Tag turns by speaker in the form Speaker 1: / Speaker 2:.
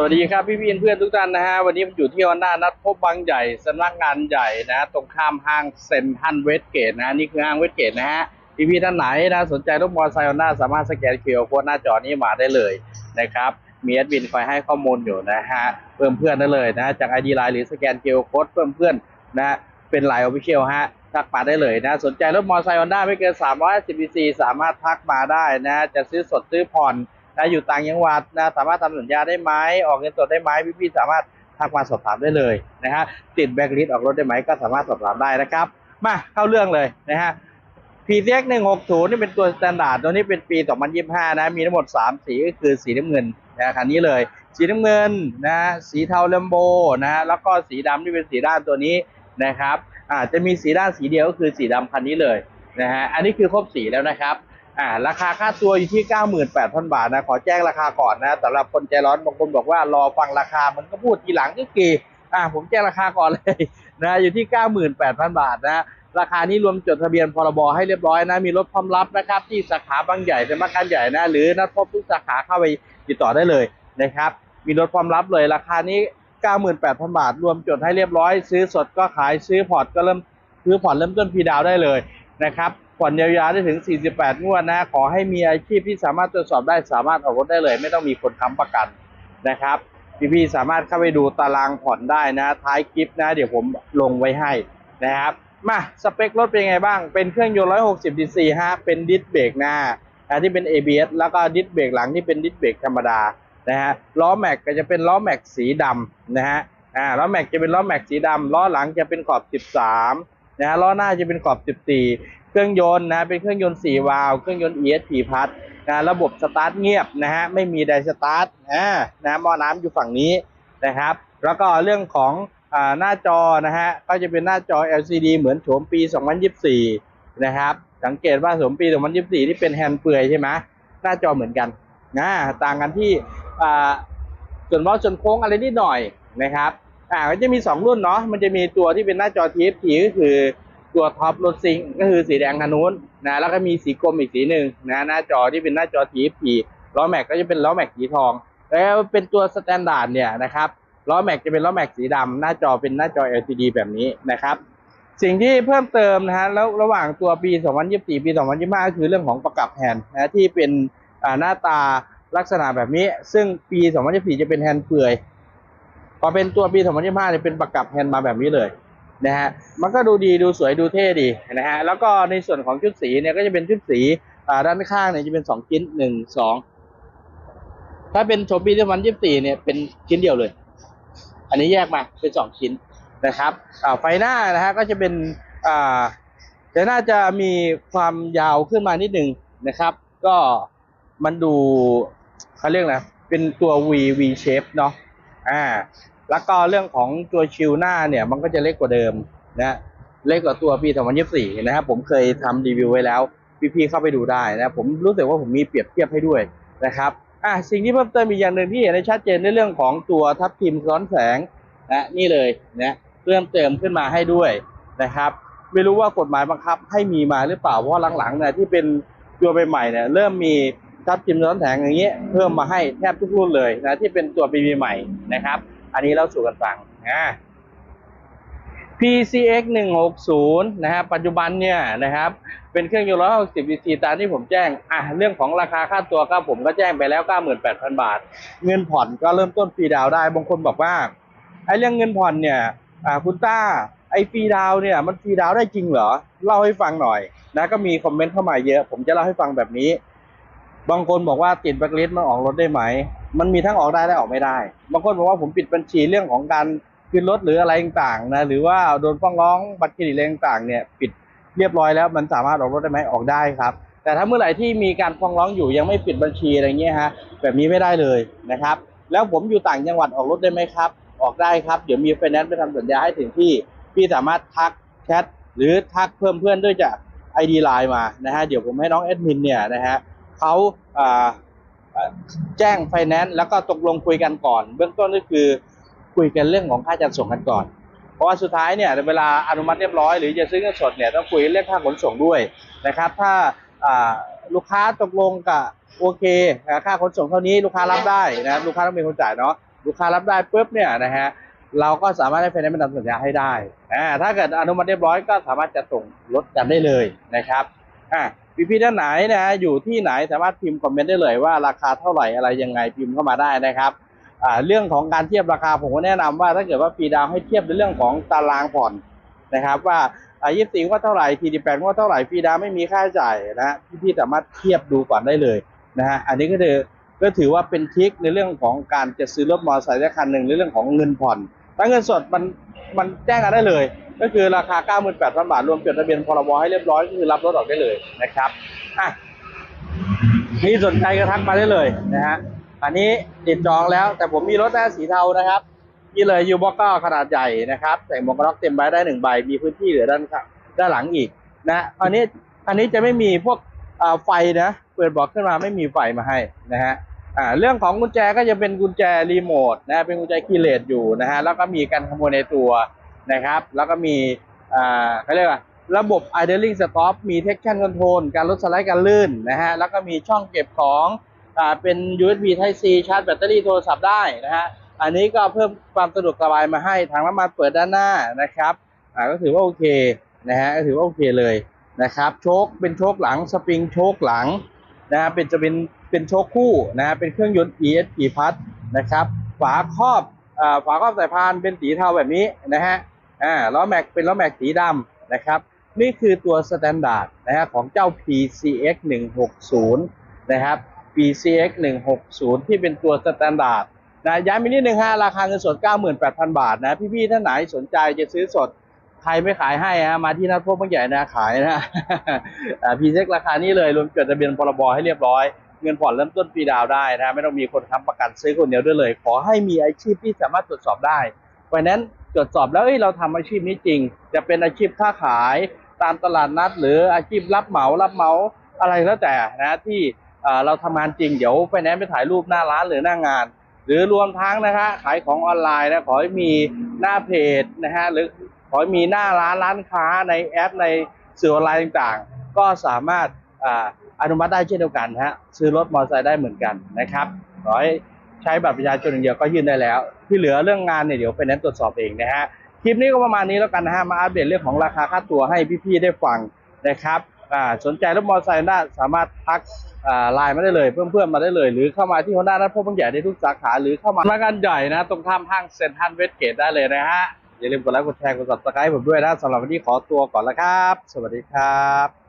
Speaker 1: สวัสดีครับพี่พี่เพื่อนทุกท่านนะฮะวันนี้ผมอยู่ที่วันหน้านัดพบบางใหญ่สำนักงานใหญ่นะ ตรงข้ามห้างเซ็นทรัลเวสเกตนะนี่คือห้างเวสเกตนะฮะพี่พี่ท่านไหนนะสนใจรถมอเตอร์ไซค์ฮอนด้าสามารถสแกนเคิวโค้ดหน้าจอนี้มาได้เลยนะครับมีแอดมินคอยให้ข้อมูลอยู่นะฮะเพิ่มเพื่อนได้เลยนะจากไอดีไลน์หรือสแกนเคิวโค้ดเพิ่มเพื่อนนะเป็นไลน์ออฟฟิเชียลฮะทักมาได้เลยนะสนใจรถมอเตอร์ไซค์ฮอนด้าไม่เกิน310 cc สามารถทักมาได้นะจะซื้อสดซื้อผ่อน นะอยู่ต่างจังหวัดนะสามารถทำสัญญาได้ไหมออกเงินสดได้ไหมพี่ๆสามารถทักมาสอบถามได้เลยนะฮะติดแบ็กลิสต์ออกรถได้ไหมก็สามารถสอบถามได้นะครับ มาเข้าเรื่องเลยนะฮะ PCX 160นี่เป็นตัวสแตนดาร์ดตัวนี้เป็นปี 2025 นะ มีทั้งหมด 3 สีก็คือสีน้ำเงินนะคันนี้เลย สีน้ำเงินนะสีเทาเลมโบนะฮะแล้วก็สีดำที่เป็นสีด้านตัวนี้นะครับอาจจะมีสีด้านสีเดียวก็คือสีดำคันนี้เลยนะฮะอันนี้คือครบสีแล้วนะครับ อ่าราคาค่าตัวอยู่ที่ 98,000 บาทนะขอแจ้งราคาก่อนนะสำหรับคนใจร้อนบางคนบอกว่ารอฟังราคามันก็พูดทีหลังก็กี่อ่าผมแจ้งราคาก่อนเลยนะอยู่ที่ 98,000 บาทนะราคานี้รวมจดทะเบียนพรบให้เรียบร้อยนะมีรถพร้อมรับนะครับที่สาขาบางใหญ่สำนักงานใหญ่นะหรือนัดพบทุกสาขาเข้าไปติดต่อได้เลยนะครับมีรถพร้อมรับเลยราคานี้ 98,000 บาท รวมจดให้เรียบร้อย ซื้อสดก็ขายซื้อพอร์ตก็เริ่มซื้อผ่อนเริ่มต้นพีดาวได้เลยนะครับ ผ่อนยาวๆได้ถึง 48 งวดนะ ขอให้มีอาชีพที่สามารถตรวจสอบได้สามารถออกรถได้เลย ไม่ต้องมีคนค้ำประกันนะครับ พี่ๆสามารถเข้าไปดูตารางผ่อนได้นะ ท้ายคลิปนะ เดี๋ยวผมลงไว้ให้นะครับ มาสเปครถเป็นไงบ้าง เป็นเครื่องยนต์ 160 cc ฮะ เป็นดิสเบรกหน้าที่เป็น ABS แล้วก็ดิสเบรกหลังที่เป็นดิสเบรกธรรมดานะฮะล้อแม็กก็จะเป็นล้อแม็กสีดำนะฮะอ่าล้อแม็กจะเป็นล้อแม็กสีดำล้อหลังจะเป็นขอบ 13นะฮะล้อหน้าจะเป็นขอบ 14 เครื่องยนต์นะเป็นเครื่องยนต์4วาล์วเครื่องยนต์ ESP พัดนะระบบสตาร์ทเงียบนะฮะไม่มีไดสตาร์ทอ่านะหม้อน้ำอยู่ฝั่งนี้นะครับ แล้วก็เรื่องของอ่าหน้าจอนะฮะก็จะเป็นหน้าจอ LCD เหมือนโฉมปี 2024 นะครับ สังเกตว่าโฉมปี 2024 ที่เป็นแฮนด์เปลือยใช่ไหมหน้าจอเหมือนกันนะต่างกันที่อ่าส่วนล้อส่วนโค้งอะไรนิดหน่อยนะครับอ่าก็จะมี 2 รุ่นเนาะมันจะมีตัวที่เป็นหน้าจอ TFT ก็คือ ตัวท็อปรถซิงก็คือสีแดงคันนู้นนะแล้วก็มีสีกรมอีกสีหนึ่งนะหน้าจอที่เป็นหน้าจอ TFT ล้อแม็กก็จะเป็นล้อแม็กสีทอง แล้วเป็นตัวสแตนดาร์ดเนี่ยนะครับล้อแม็กจะเป็นล้อแม็กสีดำหน้าจอเป็นหน้าจอ LCD แบบนี้นะครับ สิ่งที่เพิ่มเติมนะฮะแล้วระหว่างตัวปี 2024 ปี 2025 คือเรื่องของประกับแฮนด์นะที่เป็นหน้าตาลักษณะแบบนี้ ซึ่งปี 2024 จะเป็นแฮนด์เปลือยพอเป็นตัวปี 2025เนี่ยเป็นประกับแฮนด์มาแบบนี้เลย นะฮะมันก็ดูดีดูสวยดูเท่ดีนะฮะแล้วก็ในส่วนของชุดสีเนี่ยก็จะเป็นชุดสีด้านข้างเนี่ยจะเป็นสองชิ้นหนึ่งสองถ้าเป็นโชปีที่วันยี่สี่เนี่ยเป็นชิ้นเดียวเลย อันนี้แยกมาเป็นสองชิ้นนะครับไฟหน้านะฮะก็จะเป็นอ่าแต่น่าจะมีความยาวขึ้นมานิดหนึ่งนะครับ ก็มันดูเขาเรียกอะไรเป็นตัว V V shape เนาะอ่า แล้วก็เรื่องของตัวชิลหน้าเนี่ยมันก็จะเล็กกว่าเดิมนะเล็กกว่าตัวปี 2024 นะครับผมเคยทำรีวิวไว้แล้ว พี่ๆเข้าไปดูได้นะผมรู้สึกว่าผมมีเปรียบเทียบให้ด้วยนะครับอะสิ่งที่เพิ่มเติมอีกอย่างหนึ่งที่เห็นได้ชัดเจนในเรื่องของตัวทับทิมซ้อนแสงนะนี่เลยนะเพิ่มเติมขึ้นมาให้ด้วยนะครับ ไม่รู้ว่ากฎหมายบังคับให้มีมาหรือเปล่าเพราะหลังๆเนี่ยที่เป็นตัวใหม่ๆเนี่ยเริ่มมีทับทิมซ้อนแสงอย่างเงี้ยเพิ่มมาให้แทบทุกรุ่นเลยนะที่เป็นตัวปีใหม่นะครับ อันนี้เราสู่กันฟังอ่า PCX 160นะฮะปัจจุบันเนี่ยนะครับเป็นเครื่องยนต์160 cc ตามที่ผมแจ้งอะเรื่องของราคาค่าตัวก็ผมก็แจ้งไปแล้ว 98,000 บาท เงินผ่อนก็เริ่มต้นฟรีดาวได้บางคนบอกว่าไอ้เรื่องเงินผ่อนเนี่ยอ่าคุณต้าไอ้ฟรีดาวเนี่ยมันฟรีดาวได้จริงเหรอ เล่าให้ฟังหน่อยนะก็มีคอมเมนต์เข้ามาเยอะ ผมจะเล่าให้ฟังแบบนี้ บางคนบอกว่าติดแบล็คลิสต์มันออกรถได้ไหม มันมีทั้งออกได้และออกไม่ได้ บางคนบอกว่าผมปิดบัญชีเรื่องของการขึ้นรถหรืออะไรต่างๆนะหรือว่าโดนฟ้องร้องบัตรเครดิตอะไรต่างๆเนี่ยปิดเรียบร้อยแล้วมันสามารถออกรถได้ไหมออกได้ครับ แต่ถ้าเมื่อไหร่ที่มีการฟ้องร้องอยู่ยังไม่ปิดบัญชีอะไรเงี้ยฮะแบบนี้ไม่ได้เลยนะครับ แล้วผมอยู่ต่างจังหวัดออกรถได้ไหมครับ ออกได้ครับเดี๋ยวมีไฟแนนซ์ไปทำสัญญาให้ถึงที่พี่สามารถทักแชทหรือทักเพิ่มเพื่อนด้วยจาก ID Line มานะฮะเดี๋ยวผมให้น้องแอดมินเนี่ยนะฮะ เขาแจ้งไฟแนนซ์แล้วก็ตกลงคุยกันก่อน เบื้องต้นก็คือคุยกันเรื่องของค่าจัดส่งกันก่อน เพราะว่าสุดท้ายเนี่ยเวลาอนุมัติเรียบร้อยหรือจะซื้อเงินสดเนี่ยต้องคุยเรื่องค่าขนส่งด้วยนะครับ ถ้าลูกค้าตกลงกับโอเคค่าขนส่งเท่านี้ลูกค้ารับได้นะครับลูกค้าต้องเป็นคนจ่ายเนาะลูกค้ารับได้ปุ๊บเนี่ยนะฮะเราก็สามารถให้ไฟแนนซ์มาทำสัญญาให้ได้ถ้าเกิดอนุมัติเรียบร้อยก็สามารถจะส่งรถกันได้เลยนะครับอ่า พี่ๆท่านไหนนะฮะอยู่ที่ไหนสามารถพิมพ์คอมเมนต์ได้เลยว่าราคาเท่าไหร่อะไรยังไงพิมพ์เข้ามาได้นะครับเรื่องของการเทียบราคาผมก็แนะนำว่าถ้าเกิดว่าฟีดาวให้เทียบในเรื่องของตารางผ่อนนะครับว่าอายี่สิบสี่ว่าเท่าไหร่ทีดีแปดว่าเท่าไหร่ฟีดาวไม่มีค่าใช้จ่ายนะฮะพี่ๆสามารถเทียบดูก่อนได้เลยนะฮะอันนี้ก็คือก็ถือว่าเป็นทริคในเรื่องของการจะซื้อรถมอเตอร์ไซค์คันหนึ่งในเรื่องของเงินผ่อน ถ้าเงินสดมันมันแจ้งกันได้เลย ก็คือราคา 98,000 บาท รวมจดทะเบียนพรบให้เรียบร้อยก็คือรับรถออกได้เลยนะครับอะนี่สนใจก็ทักมาได้เลยนะฮะอันนี้ติดจองแล้ว แต่ผมมีรถหน้าสีเทานะครับนี่เลยยูบอกก็ขนาดใหญ่นะครับใส่หมวกกันน็อกเต็มใบได้หนึ่งใบ มีพื้นที่เหลือด้านข้างด้านหลังอีกนะอันนี้อันนี้จะไม่มีพวกไฟนะเปิดบอกขึ้นมาไม่มีไฟมาให้นะฮะ อ่าเรื่องของกุญแจก็จะเป็นกุญแจรีโมทนะเป็นกุญแจคีย์เลสอยู่นะฮะแล้วก็มีการขโมยในตัวนะครับ แล้วก็มีอ่าเขาเรียกว่าระบบ idling stop มี traction control การลดสไลด์การลื่นนะฮะแล้วก็มีช่องเก็บของอ่าเป็น USB Type C ชาร์จแบตเตอรี่โทรศัพท์ได้นะฮะอันนี้ก็เพิ่มความสะดวกสบายมาให้ทางน้ำมันเปิดด้านหน้านะครับอ่าก็ถือว่าโอเคนะฮะก็ถือว่าโอเคเลยนะครับโชคเป็นโชคหลังสปริงโชคหลังนะฮะเป็นจะเป็น เป็นโชคคู่นะฮะเป็นเครื่องยนต์ ESP พัดนะครับ ฝาครอบฝาครอบสายพานเป็นสีเทาแบบนี้นะฮะอ่าล้อแม็กเป็นล้อแม็กสีดำนะครับ นี่คือตัวสแตนดาร์ดนะฮะของเจ้า PCX 160นะครับ PCX 160ที่เป็นตัวสแตนดาร์ดนะย้ายไปนิดนึงฮะราคาเงินสด 98,000 บาทนะพี่ๆท่านไหนสนใจจะซื้อสดใครไม่ขายให้ฮะมาที่นัดพบบางใหญ่นะขายนะอ่าพีเซ็กราคานี้เลยรวมจดทะเบียนพรบให้เรียบร้อย เงินผ่อนเริ่มต้นปีดาวได้นะไม่ต้องมีคนค้ำประกันซื้อคนเดียวด้วยเลย ขอให้มีอาชีพที่สามารถตรวจสอบได้เพราะนั้นตรวจสอบแล้วเอ้ยเราทำอาชีพนี้จริง จะเป็นอาชีพค้าขายตามตลาดนัด หรืออาชีพรับเหมารับเหมาอะไรแล้วแต่นะที่เราทำงานจริงเดี๋ยวไฟแนนซ์ไปถ่ายรูปหน้าร้านหรือหน้างาน หรือรวมทั้งนะฮะขายของออนไลน์นะขอให้มีหน้าเพจนะฮะหรือขอให้มีหน้าร้านร้านค้าในแอปในสื่อออนไลน์ต่างๆ ก็สามารถ อนุมัติได้เช่นเดียวกันฮะซื้อรถมอเตอร์ไซค์ได้เหมือนกันนะครับขอให้ใช้บัตรประชาชนอย่างเดียวก็ยื่นได้แล้ว ที่เหลือเรื่องงานเนี่ยเดี๋ยวไปนั้นตรวจสอบเองนะฮะคลิปนี้ก็ประมาณนี้แล้วกันนะฮะมาอัปเดตเรื่องของราคาค่าตัวให้พี่ๆได้ฟังนะครับอ่าสนใจรถมอเตอร์ไซค์ได้สามารถทักอ่าไลน์มาได้เลยเพื่อนๆมาได้เลย หรือเข้ามาที่ฮอนด้านัดพบบางใหญ่ได้ทุกสาขาหรือเข้ามามากันใหญ่นะ ตรงข้ามห้างเซ็นทรัลเวสเกตได้เลยนะฮะอย่าลืมกดไลค์กดแชร์กด subscribe ผมด้วยนะสำหรับวันนี้ขอตัวก่อนละครับ สวัสดีครับ